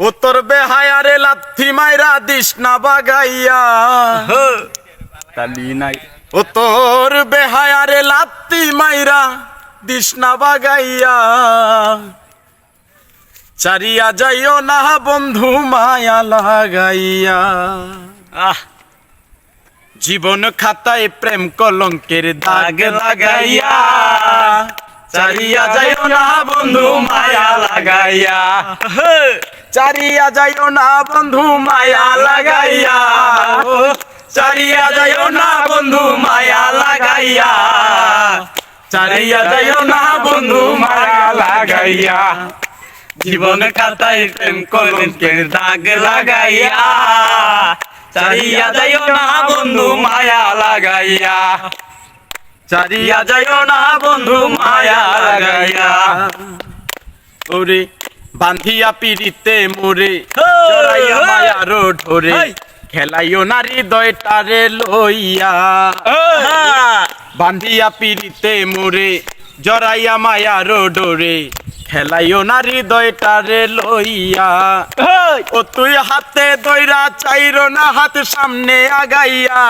উত্তর বেহায়ারে লাথি মাইরা দিস না বাগাইয়া তালি নাই। উত্তর বেহায়ারে লাথি মাইরা দিস না বাগাইয়া। চারিয়া যাইও না বন্ধু মায়া লাগাইয়া। আহ। জীবন খাতায় প্রেম কলঙ্কের দাগ লাগাইয়া। চারিয়া যাইও না বন্ধু মায়া লাগাইয়া। চারিয়া যাইও না বন্ধু মায়া লাগাইয়া। চারিয়া যাইও না বন্ধু মায়া লাগাইয়া। চারিয়া যাইও না বন্ধু মায়া লাগাইয়া। জীবন খাতায় প্রেম কলঙ্কের দাগ লাগাইয়া। চারিয়া যাইও না বন্ধু মায়া লাগাইয়া। চারিয়া যাইও না বন্ধু মায়া লাগাইয়া। ওরে বান্ধিয়া পিড়িতে মোরে জড়াইয়া মায়ার ঢোরে। খেলাইও নারী দয়টারে লইয়া। বান্ধিয়া পিড়িতে মোরে জড়াইয়া মায়ার ডোরে খেলাইও নারী দয়টারে লইয়া। ও তুই হাতে দইরা চাইরো না হাত সামনে আগাইয়া।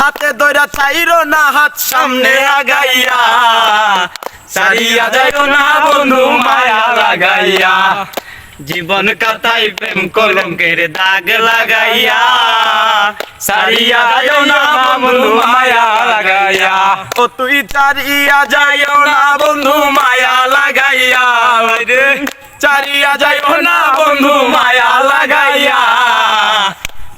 হাতে দইরা চাইরো না হাত সামনে আগাইয়া। সারিয়া যাইও না বন্ধু মায়া লাগাইয়া। জীবন কাতাই প্রেম কলঙ্কের দাগ লাগাইয়া। বন্ধু মায়া লাগাইয়া। চারিয়া যাইও না বন্ধু মায়া লাগাইয়া। না বন্ধু মায়া লাগাইয়া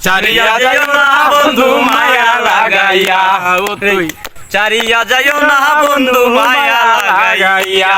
চারিয়া যাইও না বন্ধু মায়া লাগাইয়া। ও তুই। চারিয়া যাইও না বন্ধু মায়া লাগাইয়া।